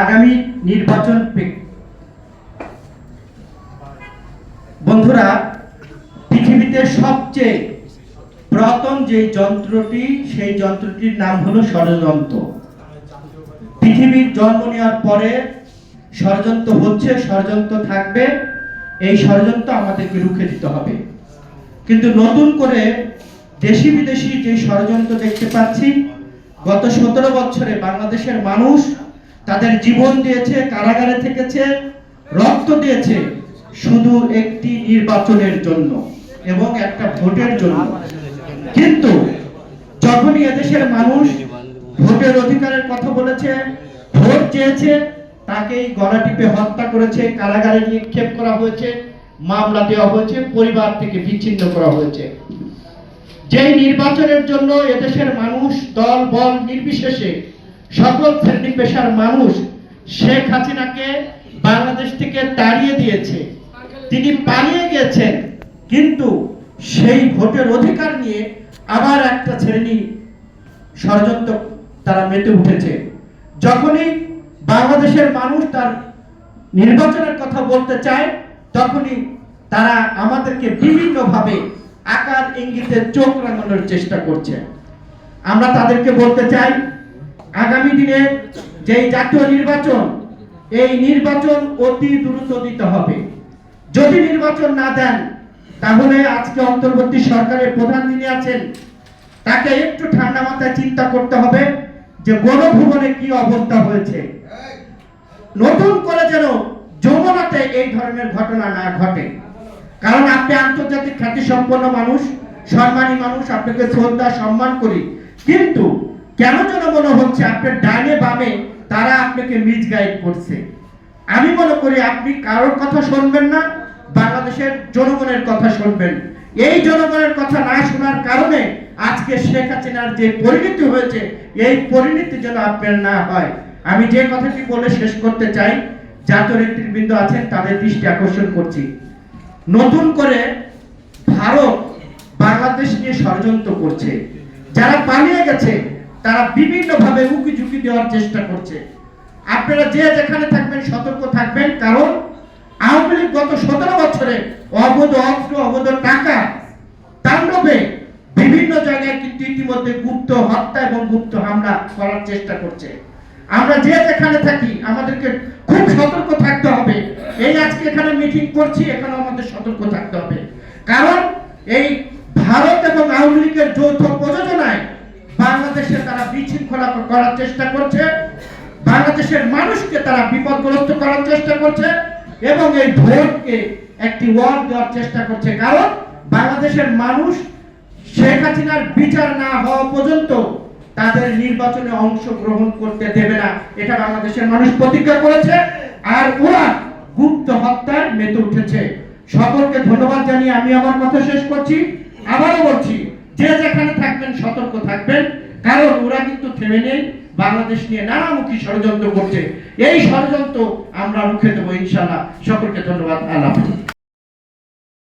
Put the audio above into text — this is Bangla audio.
আগামী নির্বাচন বন্ধুরা, পৃথিবীতে সবচেয়ে পুরাতন যে যন্ত্রটি, সেই যন্ত্রটির নাম হলো ষড়যন্ত্র। পৃথিবীর জন্ম নেওয়ার পরে ষড়যন্ত্র হচ্ছে, ষড়যন্ত্র থাকবে, এই ষড়যন্ত্র আমাদেরকে রুখে দিতে হবে। কিন্তু নতুন করে দেশি বিদেশি যে ষড়যন্ত্র দেখতে পাচ্ছি, গত সতেরো বছরে বাংলাদেশের মানুষ তাদের জীবন দিয়েছে, কারাগারে থেকেছে, রক্ত দিয়েছে শুধু একটি নির্বাচনের জন্য এবং একটা ভোটের জন্য। কিন্তু যখনই এদেশের মানুষ ভোটের অধিকারের কথা বলেছে, ভোট চেয়েছে, তাকেই গলা টিপে হত্যা করেছে, কারাগারে নিক্ষেপ করা হয়েছে, মামলা দেওয়া হয়েছে, পরিবার থেকে বিচ্ছিন্ন করা হয়েছে। যেই নির্বাচনের জন্য এদেশের মানুষ দল, বল নির্বিশেষে সকল শ্রেণি পেশার মানুষ শেখ হাসিনাকে বাংলাদেশ থেকে তাড়িয়ে দিয়েছে। তিনি পালিয়ে গেছেন, কিন্তু সেই ভোটের অধিকার নিয়ে আবার একটা শ্রেণি ষড়যন্ত্র তারা মেতে উঠেছে। যখনই বাংলাদেশের মানুষ তার নির্বাচনের কথা বলতে চায়, তখনই তারা আমাদেরকে বিভিন্নভাবে আকার ইঙ্গিতে চোখ রাঙানোর চেষ্টা করছে। আমরা তাদেরকে বলতে চাই আগামী দিনে যেই জাতীয় নির্বাচন, এই নির্বাচন অতি দ্রুত দিতে হবে। যদি নির্বাচন না দেন, তাহলে আজকে অন্তর্বর্তী সরকারের প্রধান যিনি আছেন, তাকে একটু ঠান্ডা মাথায় চিন্তা করতে হবে যে গণভুবনে কি অবস্থা হয়েছে। নতুন করে যেন যমুনাতে এই ধরনের ঘটনা না ঘটে। কারণ আপনি আন্তর্জাতিক খ্যাতি সম্পন্ন মানুষ, সম্মানী মানুষ, আপনাকে শ্রদ্ধা, সম্মান করি। কিন্তু কেন যেন মনে হচ্ছে আপনার ডানে বামে তারা আপনাকে মিস গাইড করছে? আমি মনে করি আপনি কারোর কথা শুনবেন না, বাংলাদেশের জনগণের কথা শুনবেন। এই জনগণের কথা না শোনার কারণে আজকে শেখ হাসিনার যে পরিণতি হয়েছে, এই পরিণতি যেন আপনার না হয়। আমি যে কথাটি বলে শেষ করতে চাই, জাতীয় নেতৃবৃন্দ আছেন, তাদের দৃষ্টি আকর্ষণ করছি। নতুন করে ভারত বাংলাদেশ নিয়ে ষড়যন্ত্র করছে। যারা পালিয়ে গেছে তারা বিভিন্নভাবে উকি ঝুঁকি দেওয়ার চেষ্টা করছে। আপনারা যে যেখানে থাকবেন, সতর্ক থাকবেন, কারণ আওয়ামী লীগ গত সতেরো বছরে অবৈধ, অস্ত্র, অবৈধ টাকা তাণ্ডবে বিভিন্ন জায়গায় কিন্তু ইতিমধ্যে গুপ্ত হত্যা এবং গুপ্ত হামলা করার চেষ্টা করছে। আমরা যে যেখানে থাকি, আমাদেরকে খুব সতর্ক থাকতে হবে। এই আজকে এখানে মিটিং করছি, এখানে আমাদের সতর্ক থাকতে হবে। কারণ এই ভারত এবং আওয়ামী লীগের যৌথ প্রযোজনায় বাংলাদেশে তারা বিশৃঙ্খলা করার চেষ্টা করছে। বাংলাদেশের মানুষকে তারা বিপদগ্রস্ত করার চেষ্টা করছে এবং এই ভোটকে একটি ওয়ার্ড দেওয়ার চেষ্টা করছে। কারণ বাংলাদেশের মানুষ শেখ হাসিনার বিচার না হওয়া পর্যন্ত তাদের নির্বাচনে অংশগ্রহণ করতে দেবে না। এটা বাংলাদেশের মানুষ প্রতিজ্ঞা করেছে আর ওরা গুপ্ত হত্যার মেতে উঠেছে। সকলকে ধন্যবাদ জানিয়ে আমি আমার কথা শেষ করছি। আবারও বলছি থেমে নেই, বাংলাদেশ নিয়ে নানামুখী ষড়যন্ত্র করছে। এই ষড়যন্ত্র আমরা রুখে দেবো ইনশাল্লাহ সকলকে ধন্যবাদ। আল্লাহ।